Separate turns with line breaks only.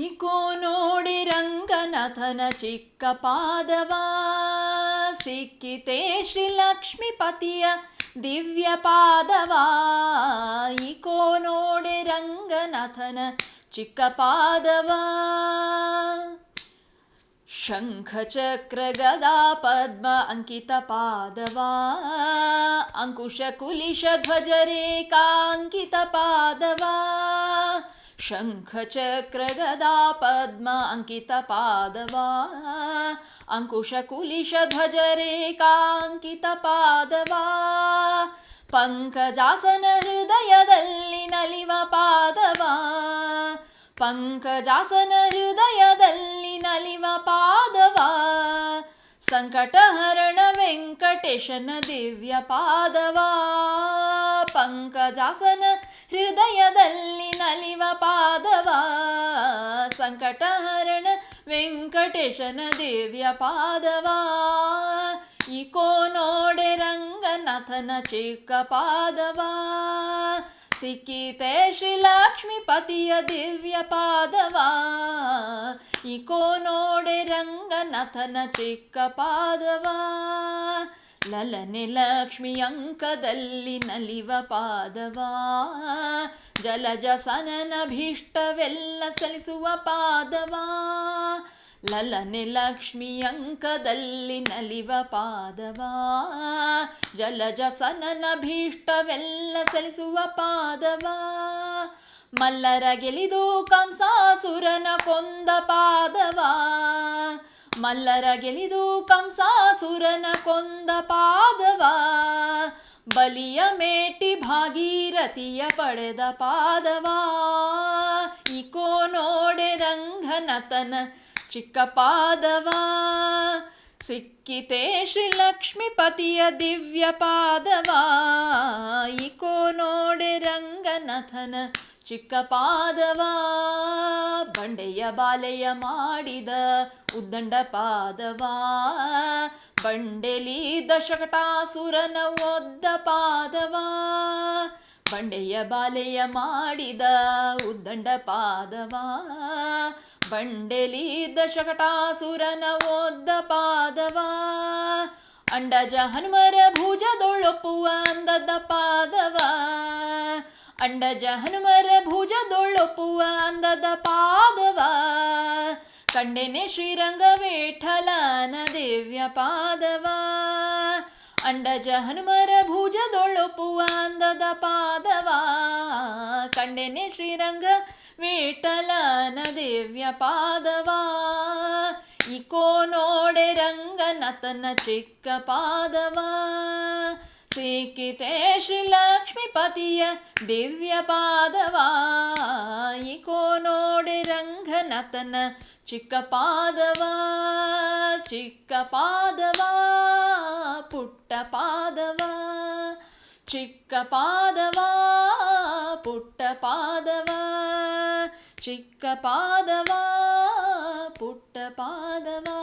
Eco ನೋಡಿ ರಂಗನಾಥನ ಚಿಕ್ಕ ಪಾದವ. ಶ್ರೀ ಲಕ್ಷ್ಮೀಪತಿಯ ದಿವ್ಯ ಪಾದವ. ಇಕೋ ನೋಡಿ ರಂಗನಾಥನ ಚಿಕ್ಕ ಪಾದವ. ಶಂಖ ಚಕ್ರ ಗದಾ ಪದ್ಮ ಅಂಕಿತ ಪಾದವ. ಅಂಕುಶ ಕುಲಿಶ ಧ್ವಜ ರೇಖಾಂಕಿತ ಪಾದವಾ. ಶಂಖ ಚಕ್ರ ಗದಾ ಪದ್ಮ ಅಂಕಿತ ಕುಲಿಶ ಧ್ವಜ ರೇಖಾಂಕಿತ ಪಾದವಾ ಪಂಕಜಾಸನ ಹೃದಯದಲ್ಲಿ ನಲಿವ ಪಾದವಾ ಪಂಕಜಾಸನ ಹೃದಯದಲ್ಲಿ ನಲಿವ ಪಾದವಾ ಸಂಕಟಹರಣ ವೆಂಕಟೇಶನ ದಿವ್ಯ ಪಾದವಾ ಪಂಕಜಾಸನ ಹೃದಯದಲ್ಲಿ ನಲಿವ ಪಾದವ. ಸಂಕಟಹರಣ ವೆಂಕಟೇಶನ ದಿವ್ಯ ಪಾದವ. ಇಕೋ ನೋಡೆ ರಂಗನಾಥನ ಚಿಕ್ಕ ಪಾದವ. ಸಿಕ್ಕಿತೆ ಶ್ರೀಲಕ್ಷ್ಮೀಪತಿಯ ದಿವ್ಯ ಪಾದವ. ಇಕೋ ನೋಡೆ ರಂಗನಾಥನ ಚಿಕ್ಕ ಪಾದವಾ. ಲಲನೆ ಲಕ್ಷ್ಮಿ ಅಂಕದಲ್ಲಿ ನಲಿವ ಪಾದವಾ. ಜಲಜ ಸನನ ಭೀಷ್ಟವೆಲ್ಲ ಸಲಿಸುವ ಪಾದವಾ. ಲಲನೆ ಲಕ್ಷ್ಮಿ ಅಂಕದಲ್ಲಿ ನಲಿವ ಪಾದವಾ. ಜಲಜ ಸನನ ಭೀಷ್ಟವೆಲ್ಲ ಸಲಿಸುವ ಪಾದವಾ. ಮಲ್ಲರ ಗೆಲಿದು ಕಂಸಾಸುರನ ಕೊಂದ ಪಾದವಾ. ಮಲ್ಲರ ಗೆಲಿದು ಕಂಸಾಸುರನ ಕೊಂದ ಪಾದವ. ಬಲಿಯ ಮೇಟಿ ಭಾಗೀರಥಿಯ ಪಡೆದ ಪಾದವ. ಇಕೋ ನೋಡೆ ರಂಗನತನ ಚಿಕ್ಕ ಪಾದವ. ಸಿಕ್ಕಿತೆ ಶ್ರೀ ಲಕ್ಷ್ಮೀಪತಿಯ ದಿವ್ಯ ಪಾದವ. ಇಕೋ ನೋಡೆ ರಂಗನಥನ ಚಿಕ್ಕ ಪಾದವಾ. ಬಂಡೆಯ ಬಾಲೆಯ ಮಾಡಿದ ಉದ್ದಂಡ ಪಾದವಾ. ಬಂಡೆಲಿ ದಶಕಟಾಸುರನ ಒದ್ದ ಪಾದವಾ. ಬಂಡೆಯ ಬಾಲೆಯ ಮಾಡಿದ ಉದ್ದಂಡ ಪಾದವಾ. ಬಂಡೆಲಿ ದಶಕಟಾಸುರನ ಒದ್ದ ಪಾದವಾ. ಅಂಡಜ ಹನುಮರ ಭುಜದೊಳೊಪ್ಪುವ ಅಂದದ ಪಾದವಾ. ಅಂಡಜ ಹನುಮರ ಭುಜದೊಳೊಪ್ಪುವ ಅಂದದ ಪಾದವ. ಕಂಡೆನೆ ಶ್ರೀರಂಗ ವಿಠಲನ ದೇವ್ಯ ಪಾದವ. ಅಂಡಜ ಹನುಮರ ಭುಜದೊಳೊಪ್ಪುವ ಅಂದದ ಪಾದವ. ಕಂಡೆನೆ ಶ್ರೀರಂಗ ವಿಠಲನ ದೇವ್ಯ ಪಾದವಾ. ಇಕೋ ನೋಡೆ ರಂಗನತನ ಚಿಕ್ಕ ಪಾದವಾ. ಸಿಕ್ಕಿತೆ ಶ್ರೀ ಲಕ್ಷ್ಮೀಪತಿಯ ದಿವ್ಯ ಪಾದವಾ ಇಕೋ ನೋಡೆ ರಂಗನತನ ಚಿಕ್ಕ ಪಾದವಾ ಚಿಕ್ಕ ಪಾದವಾ ಪುಟ್ಟ ಪಾದವಾ ಚಿಕ್ಕ ಪಾದವಾ ಪುಟ್ಟ ಪಾದವಾ ಚಿಕ್ಕ ಪಾದವಾ ಪುಟ್ಟ ಪಾದವಾ